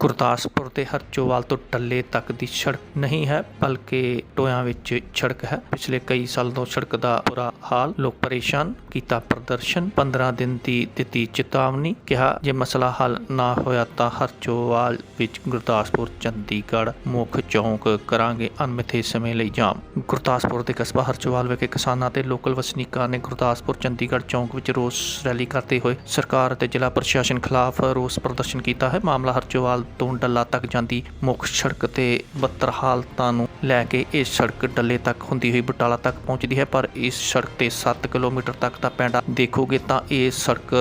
ਗੁਰਦਾਸਪੁਰ ਤੇ ਹਰਚੋਵਾਲ ਤੋਂ ਟੱਲੇ ਤੱਕ ਦੀ ਸੜਕ ਨਹੀਂ ਹੈ, ਬਲਕਿ ਟੋਇਆਂ ਵਿੱਚ ਸੜਕ ਹੈ। ਪਿਛਲੇ ਕਈ ਸਾਲ ਤੋਂ ਸੜਕ ਦਾ ਬੁਰਾ ਹਾਲ ਲੋਕ ਪਰੇਸ਼ਾਨ ਕੀਤਾ ਪ੍ਰਦਰਸ਼ਨ। 15 ਦਿਨ ਦੀ ਦਿੱਤੀ ਚੇਤਾਵਨੀ ਕਿਹਾ, ਜੇ ਮਸਲਾ ਹੱਲ ਨਾ ਹੋਇਆ ਤਾਂ ਹਰਚੋਵਾਲ ਵਿੱਚ ਗੁਰਦਾਸਪੁਰ, ਚੰਡੀਗੜ੍ਹ ਮੁੱਖ ਚੌਂਕ ਕਰਾਂਗੇ ਅਨਮਿੱਥੇ ਸਮੇਂ ਲਈ ਜਾਮ। ਗੁਰਦਾਸਪੁਰ ਦੇ ਕਸਬਾ ਹਰਚੋਵਾਲ ਵਿਖੇ ਕਿਸਾਨਾਂ ਤੇ ਲੋਕਲ ਵਸਨੀਕਾਂ ਨੇ ਗੁਰਦਾਸਪੁਰ, ਚੰਡੀਗੜ੍ਹ ਚੌਂਕ ਵਿੱਚ ਰੋਸ ਰੈਲੀ ਕਰਦੇ ਹੋਏ ਸਰਕਾਰ ਅਤੇ ਜ਼ਿਲ੍ਹਾ ਪ੍ਰਸ਼ਾਸਨ ਖਿਲਾਫ ਰੋਸ ਪ੍ਰਦਰਸ਼ਨ ਕੀਤਾ ਹੈ। ਮਾਮਲਾ ਹਰਚੋਵਾਲ ਤੋਂ ਡੱਲਾ ਤੱਕ ਜਾਂਦੀ ਮੁੱਖ ਸੜਕ ਤੇ ਬੱਤਰ ਹਾਲਤਾਂ ਨੂੰ ਲੈ ਕੇ ਇਹ ਸੜਕ ਡੱਲੇ ਤੱਕ ਹੁੰਦੀ ਹੋਈ ਬਟਾਲਾ ਤੱਕ ਪਹੁੰਚਦੀ ਹੈ, ਪਰ ਇਸ ਸੜਕ ਤੇ 7 ਕਿਲੋਮੀਟਰ ਤੱਕ ਦਾ ਪੈਂਡਾ ਦੇਖੋਗੇ ਤਾਂ ਇਹ ਸੜਕ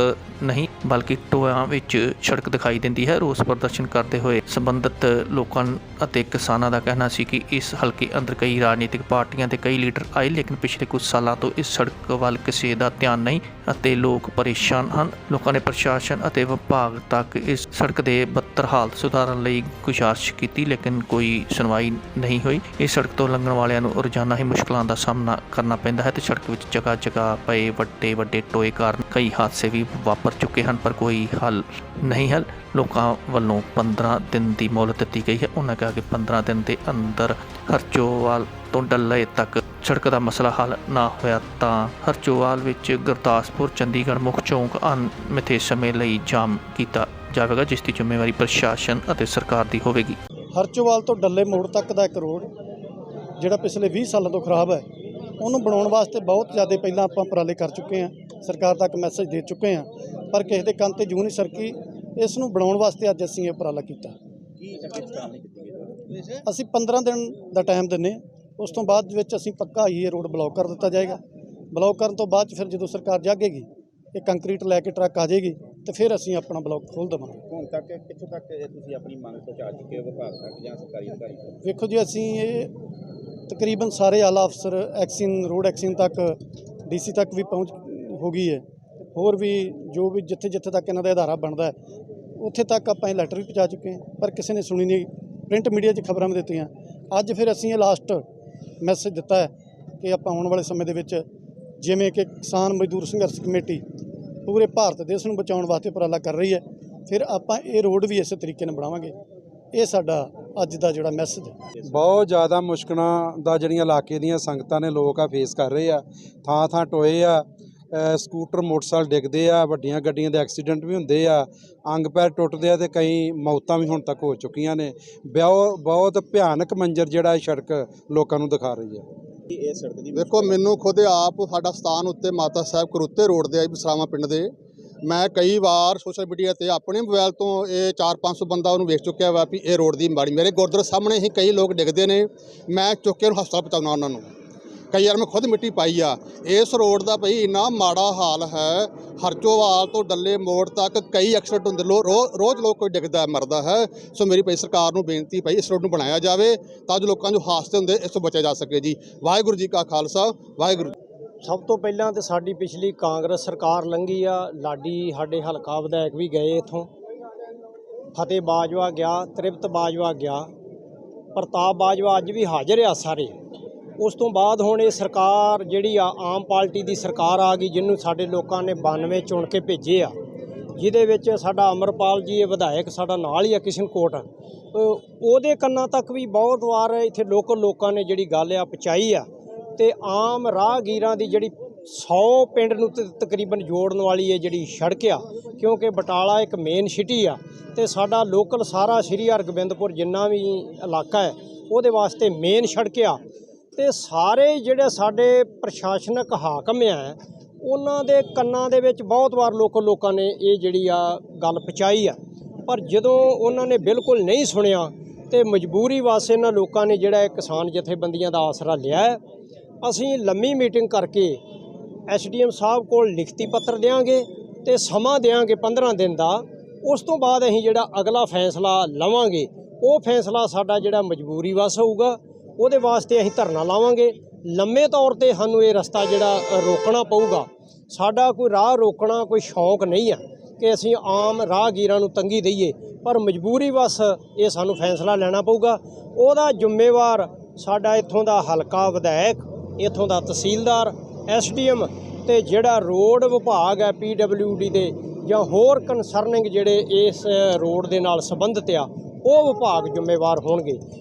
ਨਹੀਂ, ਬਲਕਿ ਟੋਇਆਂ ਵਿੱਚ ਸੜਕ ਦਿਖਾਈ ਦਿੰਦੀ ਹੈ। ਰੋਸ ਪ੍ਰਦਰਸ਼ਨ ਕਰਦੇ ਹੋਏ ਸੰਬੰਧਿਤ ਲੋਕਾਂ ਅਤੇ ਕਿਸਾਨਾਂ ਦਾ ਕਹਿਣਾ ਸੀ ਕਿ ਇਸ ਹਲਕੇ ਅੰਦਰ ਕਈ ਰਾਜਨੀਤਿਕ ਪਾਰਟੀਆਂ ਦੇ ਕਈ ਲੀਡਰ ਆਏ, ਲੇਕਿਨ ਪਿਛਲੇ ਕੁਝ ਸਾਲਾਂ ਤੋਂ ਇਸ ਸੜਕ ਵੱਲ ਕਿਸੇ ਦਾ ਧਿਆਨ ਨਹੀਂ ਅਤੇ ਲੋਕ ਪਰੇਸ਼ਾਨ ਹਨ। ਲੋਕਾਂ ਨੇ ਪ੍ਰਸ਼ਾਸਨ ਅਤੇ ਵਿਭਾਗ ਤੱਕ ਇਸ ਸੜਕ ਦੇ ਬੱਤਰ ਹਾਲਤ ਸੁਧਾਰਨ ਲਈ ਗੁਜ਼ਾਰਿਸ਼ ਕੀਤੀ, ਲੇਕਿਨ ਕੋਈ ਸੁਣਵਾਈ ਨਹੀਂ ਹੋਈ। ਇਸ ਸੜਕ ਤੋਂ ਲੰਘਣ ਵਾਲਿਆਂ ਨੂੰ ਰੋਜ਼ਾਨਾ ਹੀ ਮੁਸ਼ਕਲਾਂ ਦਾ ਸਾਹਮਣਾ ਕਰਨਾ ਪੈਂਦਾ ਹੈ ਤੇ ਸੜਕ ਵਿੱਚ ਜਗ੍ਹਾ ਜਗ੍ਹਾ ਪਏ ਵੱਡੇ ਵੱਡੇ ਟੋਏ ਕਾਰਨ ਕਈ ਹਾਦਸੇ ਵੀ ਵਾਪਰ ਚੁੱਕੇ ਹਨ, ਪਰ ਕੋਈ ਹੱਲ ਨਹੀਂ ਹੈ। ਲੋਕਾਂ ਵੱਲੋਂ 15 ਦਿਨ ਦੀ ਮੌਲਤ ਦਿੱਤੀ ਗਈ ਹੈ। ਉਹਨਾਂ ਕਿਹਾ ਕਿ 15 ਦਿਨ ਦੇ ਅੰਦਰ ਹਰਚੋਵਾਲ ਤੋਂ ਡੱਲੇ ਤੱਕ ਸੜਕ ਦਾ ਮਸਲਾ ਹੱਲ ਨਾ ਹੋਇਆ ਤਾਂ ਹਰਚੋਵਾਲ ਵਿੱਚ ਗੁਰਦਾਸਪੁਰ, ਚੰਡੀਗੜ੍ਹ ਮੁੱਖ ਚੌਂਕ ਅਣਮਿੱਥੇ ਸਮੇਂ ਲਈ ਜਾਮ ਕੀਤਾ ਜਾਵੇਗਾ, ਜਿਸ ਦੀ ਜ਼ਿੰਮੇਵਾਰੀ ਪ੍ਰਸ਼ਾਸਨ ਅਤੇ ਸਰਕਾਰ ਦੀ ਹੋਵੇਗੀ। ਹਰਚੋਵਾਲ ਤੋਂ ਡੱਲੇ ਮੋੜ ਤੱਕ ਦਾ ਇੱਕ ਰੋਡ ਜਿਹੜਾ ਪਿਛਲੇ 20 ਸਾਲਾਂ ਤੋਂ ਖਰਾਬ ਹੈ ਉਹਨੂੰ ਬਣਾਉਣ ਵਾਸਤੇ ਬਹੁਤ ਜ਼ਿਆਦਾ ਪਹਿਲਾਂ ਆਪਾਂ ਉਪਰਾਲੇ ਕਰ ਚੁੱਕੇ ਹਾਂ। ਸਰਕਾਰ ਤੱਕ ਮੈਸੇਜ ਦੇ ਚੁੱਕੇ ਹਾਂ। ਪਰ ਕਿਸੇ ਦੇ ਕੰਨ ਤੇ ਜੂੰ ਨਹੀਂ ਸਰਕੀ ਇਸ ਨੂੰ ਬਣਾਉਣ ਵਾਸਤੇ ਅੱਜ ਅਸੀਂ ਇਹ ਉਪਰਾਲਾ ਕੀਤਾ। ਅਸੀਂ 15 ਦਿਨ ਦਾ ਟਾਈਮ ਦਿੰਨੇ। ਉਸ ਤੋਂ ਬਾਅਦ ਵਿੱਚ ਅਸੀਂ ਪੱਕਾ ਹੀ ਇਹ ਰੋਡ ਬਲੌਕ ਕਰ ਦਿੱਤਾ ਜਾਏਗਾ। ਬਲੌਕ ਕਰਨ ਤੋਂ ਬਾਅਦ ਫਿਰ ਜਦੋਂ ਸਰਕਾਰ ਜਾਗੇਗੀ ਇਹ ਕੰਕਰੀਟ ਲੈ ਕੇ ਟਰੱਕ ਆ ਜਾਏਗੀ ਤੇ ਫਿਰ ਅਸੀਂ ਆਪਣਾ ਬਲੌਕ ਖੋਲ ਦੇਵਾਂਗੇ। ਹੁਣ ਤੱਕ ਕਿੱਥੋਂ ਤੱਕ ਤੁਸੀਂ ਆਪਣੀ ਮੰਗ ਪਹੁੰਚਾ ਚੁੱਕੇ ਹੋ ਵਿਭਾਗ ਤੱਕ ਜਾਂ ਸਰਕਾਰੀ ਅਧਿਕਾਰੀ ਵੇਖੋ ਜੀ ਅਸੀਂ ਇਹ ਤਕਰੀਬਨ ਸਾਰੇ ਆਲਾ ਅਫਸਰ ਐਕਸੀਨ, ਰੋਡ ਐਕਸੀਨ ਤੱਕ, ਡੀਸੀ ਤੱਕ ਵੀ ਪਹੁੰਚ ਹੋ ਗਈ ਹੈ। ਹੋਰ ਵੀ ਜੋ ਵੀ ਜਿੱਥੇ ਜਿੱਥੇ ਤੱਕ ਇਹਨਾਂ ਦਾ ਆਧਾਰਾ ਬਣਦਾ ਹੈ, ਉੱਥੇ ਤੱਕ ਆਪਾਂ ਇਹ ਲੈਟਰ ਵੀ ਪਹੁੰਚਾ ਚੁੱਕੇ ਹਾਂ। ਪਰ ਕਿਸੇ ਨੇ ਸੁਣੀ ਨਹੀਂ। ਪ੍ਰਿੰਟ ਮੀਡੀਆ 'ਚ ਖਬਰਾਂ ਵੀ ਦਿੱਤੀਆਂ। ਅੱਜ ਫਿਰ ਅਸੀਂ ਇਹ ਲਾਸਟ ਮੈਸੇਜ ਦਿੱਤਾ ਹੈ ਕਿ ਆਪਾਂ ਆਉਣ ਵਾਲੇ ਸਮੇਂ ਦੇ ਵਿੱਚ ਜਿਵੇਂ ਕਿ ਕਿਸਾਨ ਮਜ਼ਦੂਰ ਸੰਘਰਸ਼ ਕਮੇਟੀ ਪੂਰੇ ਭਾਰਤ ਦੇਸ਼ ਨੂੰ ਬਚਾਉਣ ਵਾਸਤੇ ਉਪਰਾਲਾ ਕਰ ਰਹੀ ਹੈ, ਫਿਰ ਆਪਾਂ ਇਹ ਰੋਡ ਵੀ ਇਸੇ ਤਰੀਕੇ ਨਾਲ ਬਣਾਵਾਂਗੇ। ਇਹ ਸਾਡਾ ਅੱਜ ਦਾ ਜਿਹੜਾ ਮੈਸੇਜ ਬਹੁਤ ਜ਼ਿਆਦਾ ਮੁਸ਼ਕਲਾਂ ਦਾ ਜਿਹੜੀਆਂ ਇਲਾਕੇ ਦੀਆਂ ਸੰਗਤਾਂ ਨੇ ਲੋਕ ਆ ਫੇਸ ਕਰ ਰਹੇ ਆ। ਥਾਂ ਥਾਂ ਟੋਏ ਆ ਸਕੂਟਰ ਮੋਟਰਸਾਈਕਲ ਡਿੱਗਦੇ ਆ ਵੱਡੀਆਂ ਗੱਡੀਆਂ ਦੇ ਐਕਸੀਡੈਂਟ ਵੀ ਹੁੰਦੇ ਆ ਅੰਗ ਪੈਰ ਟੁੱਟਦੇ ਆ ਤੇ ਕਈ ਮੌਤਾਂ ਵੀ ਹੁਣ ਤੱਕ ਹੋ ਚੁੱਕੀਆਂ ਨੇ। ਬਹੁਤ ਬਹੁਤ ਭਿਆਨਕ ਮੰਜ਼ਰ ਜਿਹੜਾ ਇਹ ਸੜਕ ਲੋਕਾਂ ਨੂੰ ਦਿਖਾ ਰਹੀ ਹੈ ਕਿ ਇਹ ਸੜਕ ਦੀ ਵੇਖੋ ਮੈਨੂੰ ਖੁਦ ਆਪ ਸਾਡਾ ਸਥਾਨ ਉੱਤੇ ਮਾਤਾ ਸਾਹਿਬ ਕਰੁੱਤੇ ਰੋਡ ਦੇ ਆ ਬਸਰਾਵਾਂ ਪਿੰਡ ਦੇ। ਮੈਂ ਕਈ ਵਾਰ ਸੋਸ਼ਲ ਮੀਡੀਆ ਤੇ ਆਪਣੇ ਮੋਬਾਈਲ ਤੋਂ ਇਹ 4-500 ਬੰਦਾ ਉਹਨੂੰ ਵੇਖ ਚੁੱਕਿਆ ਵਾ ਵੀ ਇਹ ਰੋਡ ਦੀ ਮਾੜੀ ਮੇਰੇ ਗੁਰਦੁਆਰੇ ਸਾਹਮਣੇ ਹੀ ਕਈ ਲੋਕ ਡਿੱਗਦੇ ਨੇ। ਮੈਂ ਚੁੱਕ ਕੇ ਉਹਨੂੰ ਹਸਪਤਾਲ ਪਹੁੰਚਾਉਣਾ ਉਹਨਾਂ ਨੂੰ। ਕਈ ਵਾਰ ਮੈਂ ਖੁਦ ਮਿੱਟੀ ਪਾਈ ਆ। ਇਸ ਰੋਡ ਦਾ ਭਈ ਇੰਨਾ ਮਾੜਾ ਹਾਲ ਹੈ, ਹਰਚੋਵਾਲ ਤੋਂ ਡੱਲੇ ਮੋੜ ਤੱਕ ਕਈ ਐਕਸੀਡੈਂਟ ਹੁੰਦੇ। ਲੋ, ਰੋ- ਰੋਜ਼ ਲੋਕ ਕੋਈ ਡਿੱਗਦਾ ਮਰਦਾ ਹੈ। ਸੋ ਮੇਰੀ ਭਈ ਸਰਕਾਰ ਨੂੰ ਬੇਨਤੀ ਭਈ ਇਸ ਰੋਡ ਨੂੰ ਬਣਾਇਆ ਜਾਵੇ ਤਾਂ ਜੋ ਲੋਕਾਂ ਨੂੰ ਹਾਦਸੇ ਹੁੰਦੇ, ਇਸ ਤੋਂ ਬਚਿਆ ਜਾ ਸਕੇ ਜੀ। ਵਾਹਿਗੁਰੂ ਜੀ ਕਾ ਖਾਲਸਾ, ਵਾਹਿਗੁਰੂ ਸਭ ਤੋਂ ਪਹਿਲਾਂ ਤੇ ਸਾਡੀ ਪਿਛਲੀ ਕਾਂਗਰਸ ਸਰਕਾਰ ਲੰਘੀ ਆ, ਲਾਡੀ ਸਾਡੇ ਹਲਕਾ ਵਿਧਾਇਕ ਵੀ ਗਏ ਇਥੋਂ। ਫਤਿਹ ਬਾਜਵਾ ਗਿਆ, ਤ੍ਰਿਪਤ ਬਾਜਵਾ ਗਿਆ, ਪ੍ਰਤਾਪ ਬਾਜਵਾ ਅੱਜ ਵੀ ਹਾਜ਼ਰ ਆ ਸਾਰੇ। ਉਸ ਤੋਂ ਬਾਅਦ ਹੁਣ ਇਹ ਸਰਕਾਰ ਜਿਹੜੀ ਆ, ਆਮ ਪਾਰਟੀ ਦੀ ਸਰਕਾਰ ਆ ਗਈ, ਜਿਹਨੂੰ ਸਾਡੇ ਲੋਕਾਂ ਨੇ 92 ਚੁਣ ਕੇ ਭੇਜੇ ਆ। ਜਿਹਦੇ ਵਿੱਚ ਸਾਡਾ ਅਮਰਪਾਲ ਜੀ, ਇਹ ਵਿਧਾਇਕ ਸਾਡਾ ਨਾਲ ਹੀ ਆ ਕਿਸ਼ਨਕੋਟ। ਉਹਦੇ ਕੰਨਾਂ ਤੱਕ ਵੀ ਬਹੁਤ ਵਾਰ ਇੱਥੇ ਲੋਕਲ ਲੋਕਾਂ ਨੇ ਜਿਹੜੀ ਗੱਲ ਆ ਪਹੁੰਚਾਈ ਆ। ਤੇ ਆਮ ਰਾਹਗੀਰਾਂ ਦੀ ਜਿਹੜੀ 100 ਪਿੰਡ ਨੂੰ ਤਕਰੀਬਨ ਜੋੜਨ ਵਾਲੀ ਇਹ ਜਿਹੜੀ ਸੜਕ ਆ, ਕਿਉਂਕਿ ਬਟਾਲਾ ਇੱਕ ਮੇਨ ਸਿਟੀ ਆ ਤੇ ਸਾਡਾ ਲੋਕਲ ਸਾਰਾ ਸ਼੍ਰੀ ਹਰਗੋਬਿੰਦਪੁਰ ਜਿੰਨਾ ਵੀ ਇਲਾਕਾ ਹੈ, ਉਹਦੇ ਵਾਸਤੇ ਮੇਨ ਸੜਕ ਆ। ਤੇ ਸਾਰੇ ਜਿਹੜੇ ਸਾਡੇ ਪ੍ਰਸ਼ਾਸਨਿਕ ਹਾਕਮ ਆ, ਉਹਨਾਂ ਦੇ ਕੰਨਾਂ ਦੇ ਵਿੱਚ ਬਹੁਤ ਵਾਰ ਲੋਕਲ ਲੋਕਾਂ ਨੇ ਇਹ ਜਿਹੜੀ ਆ ਗੱਲ ਪਹੁੰਚਾਈ ਆ। ਪਰ ਜਦੋਂ ਉਹਨਾਂ ਨੇ ਬਿਲਕੁਲ ਨਹੀਂ ਸੁਣਿਆ ਤੇ ਮਜਬੂਰੀ ਵਾਸਤੇ ਇਹਨਾਂ ਲੋਕਾਂ ਨੇ ਜਿਹੜਾ ਕਿਸਾਨ ਜਥੇਬੰਦੀਆਂ ਦਾ ਆਸਰਾ ਲਿਆ ਅਸੀਂ ਲੰਮੀ ਮੀਟਿੰਗ ਕਰਕੇ ਐਸਡੀਐਮ ਸਾਹਿਬ ਕੋਲ ਲਿਖਤੀ ਪੱਤਰ ਦੇਵਾਂਗੇ ਤੇ ਸਮਾਂ ਦੇਵਾਂਗੇ 15 ਦਿਨ ਦਾ। ਉਸ ਤੋਂ ਬਾਅਦ ਅਸੀਂ ਜਿਹੜਾ ਅਗਲਾ ਫੈਸਲਾ ਲਵਾਂਗੇ, ਉਹ ਫੈਸਲਾ ਸਾਡਾ ਜਿਹੜਾ ਮਜਬੂਰੀ ਵਸ ਹੋਊਗਾ, ਉਹਦੇ ਵਾਸਤੇ ਅਸੀਂ ਧਰਨਾ ਲਾਵਾਂਗੇ। ਲੰਮੇ ਤੌਰ ਤੇ ਸਾਨੂੰ ਇਹ ਰਸਤਾ ਜਿਹੜਾ ਰੋਕਣਾ ਪਊਗਾ। ਸਾਡਾ ਕੋਈ ਰਾਹ ਰੋਕਣਾ ਕੋਈ ਸ਼ੌਂਕ ਨਹੀਂ ਆ ਕਿ ਅਸੀਂ ਆਮ ਰਾਹਗੀਰਾਂ ਨੂੰ ਤੰਗੀ ਦਈਏ, ਪਰ ਮਜਬੂਰੀ ਵਸ ਇਹ ਸਾਨੂੰ ਫੈਸਲਾ ਲੈਣਾ ਪਊਗਾ। ਉਹਦਾ ਜ਼ਿੰਮੇਵਾਰ ਸਾਡਾ ਇੱਥੋਂ ਦਾ ਹਲਕਾ ਵਿਧਾਇਕ ਇੱਥੋਂ ਦਾ ਤਹਿਸੀਲਦਾਰ, ਐਸਡੀਐਮ ਤੇ ਜਿਹੜਾ ਰੋਡ ਵਿਭਾਗ ਹੈ ਪੀਡਬਲਯੂਡੀ ਦੇ ਜਾਂ ਹੋਰ ਕਨਸਰਨਿੰਗ ਜਿਹੜੇ ਇਸ ਰੋਡ ਦੇ ਨਾਲ ਸੰਬੰਧਿਤ ਆ, ਉਹ ਵਿਭਾਗ ਜ਼ਿੰਮੇਵਾਰ ਹੋਣਗੇ।